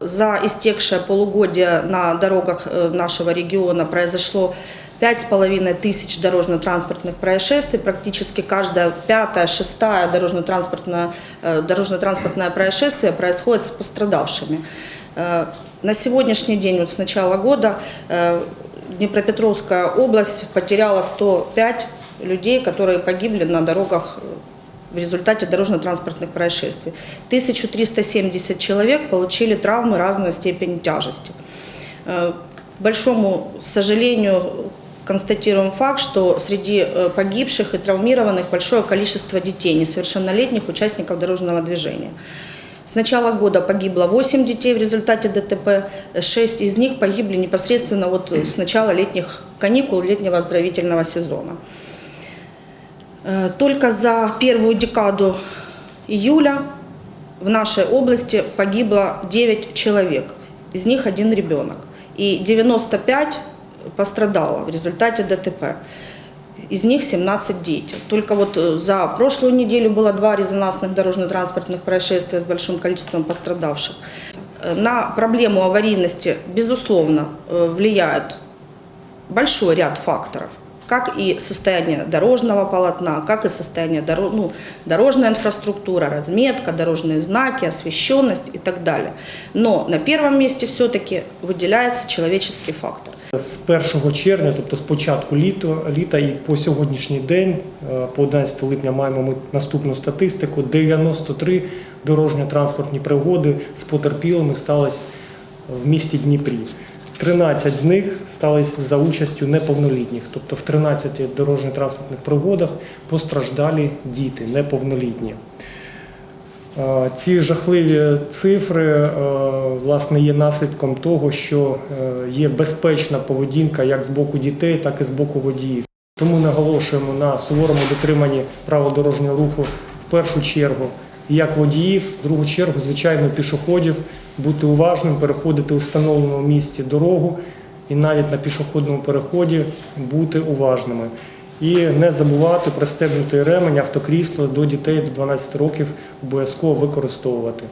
За истекшее полугодие на дорогах э, нашего региона произошло 5,5 тысяч дорожно-транспортных происшествий. Практически каждое пятое, шестое дорожно-транспортное, э, дорожно-транспортное происшествие происходит с пострадавшими. Э, На сегодняшний день, вот с начала года, Днепропетровская область потеряла 105 людей, которые погибли на дорогах в результате дорожно-транспортных происшествий. 1370 человек получили травмы разной степени тяжести. Э, К большому сожалению, констатируем факт, что среди э, погибших и травмированных большое количество детей, несовершеннолетних участников дорожного движения. С начала года погибло 8 детей в результате ДТП, 6 из них погибли непосредственно вот с начала летних каникул, летнего оздоровительного сезона. Э, Только за первую декаду июля в нашей области погибло 9 человек, из них один ребенок. И 95 пострадало в результате ДТП. Из них 17 дети. Только вот э, за прошлую неделю было два резонансных дорожно-транспортных происшествия с большим количеством пострадавших. Э, На проблему аварийности, безусловно, влияет большой ряд факторов, как и состояние дорожного полотна, как и состояние доро- ну, дорожная инфраструктура, разметка, дорожные знаки, освещенность и так далее. Но на первом месте все-таки выделяется человеческий фактор. З 1 червня, тобто з початку літо, літа і по сьогоднішній день, е, по 11 липня маємо ми наступну статистику. 93 дорожньо-транспортні пригоди з потерпілими сталися в місті Дніпрі. 13 з них сталися за участю неповнолітніх, тобто в 13 дорожньо-транспортних пригодах постраждалі діти неповнолітні. Е, Ці жахливі цифри е, власне є наслідком того, що е, є безпечна поведінка як з боку дітей, так і з боку водіїв. Тому наголошуємо на суворому дотриманні правил дорожнього руху в першу чергу як водіїв, в другу чергу, звичайно, пішоходів, бути уважним, переходити у встановленому місці дорогу і навіть на пішохідному переході бути уважними. І не забувати пристебнути ремень, автокрісло до дітей до 12 років обов'язково використовувати.